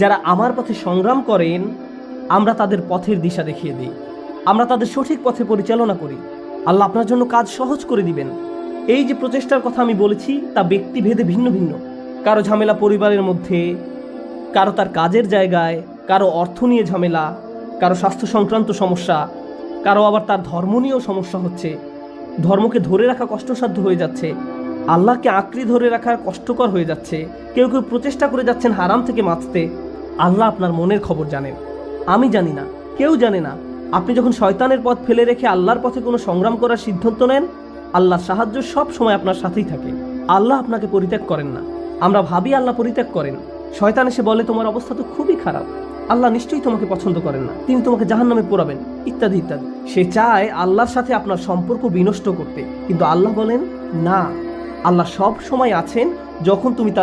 যারা আমার পথে সংগ্রাম করেন, আমরা তাদের পথের দিশা দেখিয়ে দিই। আমরা তাদের সঠিক পথে পরিচালনা করি। আল্লাহ আপনার জন্য কাজ সহজ করে দিবেন। এই যে প্রচেষ্টার কথা আমি বলেছি, তা ব্যক্তিভেদে ভিন্ন ভিন্ন। কারও ঝামেলা পরিবারের মধ্যে, কারও তার কাজের জায়গায়, কারও অর্থ নিয়ে ঝামেলা, কারও স্বাস্থ্য সংক্রান্ত সমস্যা, কারও আবার তার ধর্ম নিয়েও সমস্যা হচ্ছে। ধর্মকে ধরে রাখা কষ্টসাধ্য হয়ে যাচ্ছে। আল্লাহকে আঁকড়ে ধরে রাখা কষ্টকর হয়ে যাচ্ছে। কেউ কেউ প্রচেষ্টা করে যাচ্ছেন হারাম থেকে বাঁচতে। আল্লাহ আপনার মনের খবর জানেন। আমি জানি না, কেউ জানে না। আপনি যখন শয়তানের পথ ফেলে রেখে আল্লাহর পথে কোনো সংগ্রাম করার সিদ্ধান্ত নেন, আল্লাহর সাহায্য সব সময় আপনার সাথেই থাকে। আল্লাহ আপনাকে পরিত্যাগ করেন না। আমরা ভাবি আল্লাহ পরিত্যাগ করেন। শয়তান এসে বলে, তোমার অবস্থা তো খুবই খারাপ। আল্লাহ নিশ্চয়ই তোমাকে পছন্দ করেন না। তিনি তোমাকে জাহান নামে পোড়াবেন। ইত্যাদি ইত্যাদি। সে চায় আল্লাহর সাথে আপনার সম্পর্ক বিনষ্ট করতে। কিন্তু আল্লাহ বলেন, না। আল্লাহ সব সময় আছেন যখন তুমি তার